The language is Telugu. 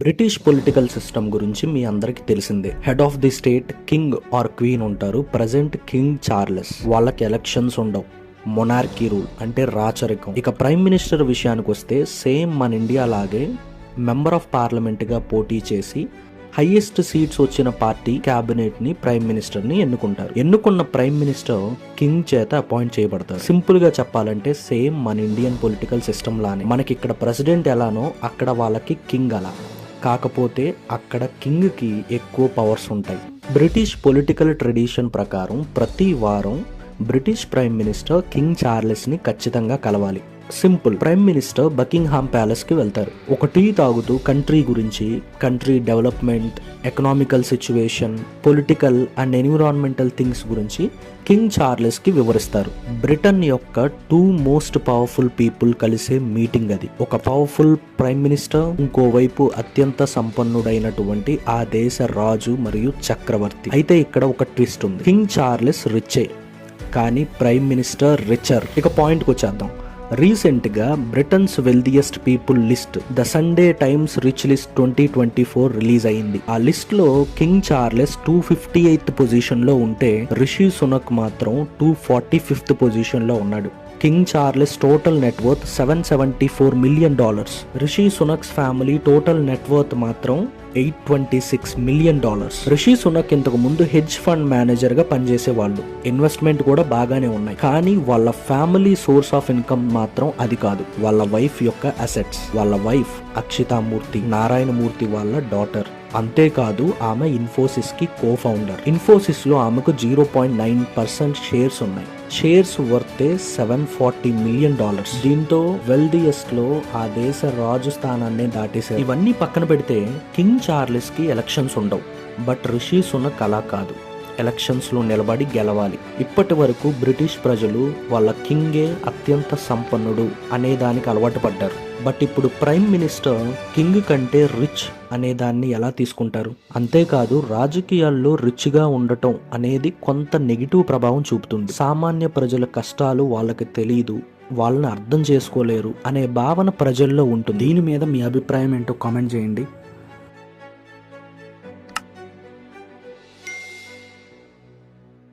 బ్రిటిష్ పొలిటికల్ సిస్టమ్ గురించి మీ అందరికీ తెలిసిందే. Head of the state king or queen ఉంటారు. Present king Charles. వాళ్ళకి ఎలక్షన్స్ ఉండవు. మొనార్కీ రూల్ అంటే రాచరికం. ఇక ప్రైమ్ మినిస్టర్ విషయానికి వస్తే సేమ్ మన ఇండియా లాగే మెంబర్ ఆఫ్ పార్లమెంట్గా పోటీ చేసి హైయెస్ట్ సీట్స్ వచ్చిన పార్టీ క్యాబినెట్ని ప్రైమ్ మినిస్టర్ని ఎన్నుకుంటారు. ఎన్నుకున్న ప్రైమ్ మినిస్టర్ కింగ్ చేత అపాయింట్ చేయబడతారు. సింపుల్గా చెప్పాలంటే సేమ్ మన ఇండియన్ పొలిటికల్ సిస్టమ్ లానే. మనకి ఇక్కడ ప్రెసిడెంట్ ఎలానో అక్కడ వాళ్ళకి కింగ్ అలా. కాకపోతే అక్కడ కింగ్కి ఎక్కువ పవర్స్ ఉంటాయి. బ్రిటిష్ పొలిటికల్ ట్రెడిషన్ ప్రకారం ప్రతి వారం బ్రిటిష్ ప్రైమ్ మినిస్టర్ కింగ్ చార్లెస్ని ఖచ్చితంగా కలవాలి. సింపుల్. ప్రైమ్ మినిస్టర్ బకింగ్హామ్ ప్యాలెస్కి వెళ్తారు. ఒక టీ తాగుతూ కంట్రీ గురించి country development economical situation political and environmental things గురించి కింగ్ చార్లెస్కి వివరిస్తారు. బ్రిటన్ యొక్క టూ మోస్ట్ పవర్ఫుల్ పీపుల్ కలిసే మీటింగ్ అది. ఒక పవర్ఫుల్ ప్రైమ్ మినిస్టర్ ఇంకోవైపు అత్యంత సంపన్నుడైనటువంటి ఆ దేశ రాజు మరియు చక్రవర్తి. అయితే ఇక్కడ ఒక ట్విస్ట్ ఉంది. కింగ్ చార్లెస్ రిచే కానీ ప్రైమ్ మినిస్టర్ రిచర్. ఇక పాయింట్కి వచ్చేద్దాం. రీసెంట్గా Britain's wealthiest people list the Sunday Times rich list twenty twenty four release అయింది. ఆ లిస్ట్లో king Charles two fifty eighth పొజిషన్లో ఉంటే రిషి సునక్ మాత్రం టూ ఫార్టీ ఫిఫ్త్ పొజిషన్లో ఉన్నాడు. King Charles total net worth seven seventy four million dollars Rishi Sunak's family total net worth మాత్రం eight twenty six million dollars Rishi Sunak ఇంతకు ముందు హెడ్జ్ ఫండ్ మేనేజర్గా పనిచేసే వాళ్ళు. ఇన్వెస్ట్మెంట్ కూడా బాగానే ఉన్నాయి. కానీ వాళ్ళ ఫ్యామిలీ సోర్స్ ఆఫ్ ఇన్కమ్ మాత్రం అది కాదు. వాళ్ళ వైఫ్ యొక్క అసెట్స్ వాళ్ళ వైఫ్ అక్షితామూర్తి నారాయణమూర్తి వాళ్ళ డాటర్ అంతేకాదు ఆమె ఇన్ఫోసిస్కి కో ఫౌండర్ ఇన్ఫోసిస్లో ఆమెకు zero point nine percent shares ఉన్నాయి. షేర్స్ వర్తే సెవెన్ ఫార్టీ మిలియన్ డాలర్స్. దీంతో వెల్దియస్ట్లో ఆ దేశ రాజు స్థానాన్ని దాటేశారు. ఇవన్నీ పక్కన పెడితే కింగ్ చార్లెస్కి ఎలక్షన్స్ ఉండవు. బట్ రిషి సునక్ అలా కాదు. ఎలక్షన్స్లో నిలబడి గెలవాలి. ఇప్పటి వరకు బ్రిటిష్ ప్రజలు వాళ్ళ కింగే అత్యంత సంపన్నుడు అనే దానికి అలవాటు పడ్డారు. బట్ ఇప్పుడు ప్రైమ్ మినిస్టర్ కింగ్ కంటే రిచ్ అనే దాన్ని ఎలా తీసుకుంటారు? అంతేకాదు రాజకీయాల్లో రిచ్గా ఉండటం అనేది కొంత నెగిటివ్ ప్రభావం చూపుతుంది. సామాన్య ప్రజల కష్టాలు వాళ్ళకి తెలియదు వాళ్ళని అర్థం చేసుకోలేరు అనే భావన ప్రజల్లో ఉంటుంది. దీని మీద మీ అభిప్రాయం ఏంటో కామెంట్ చేయండి.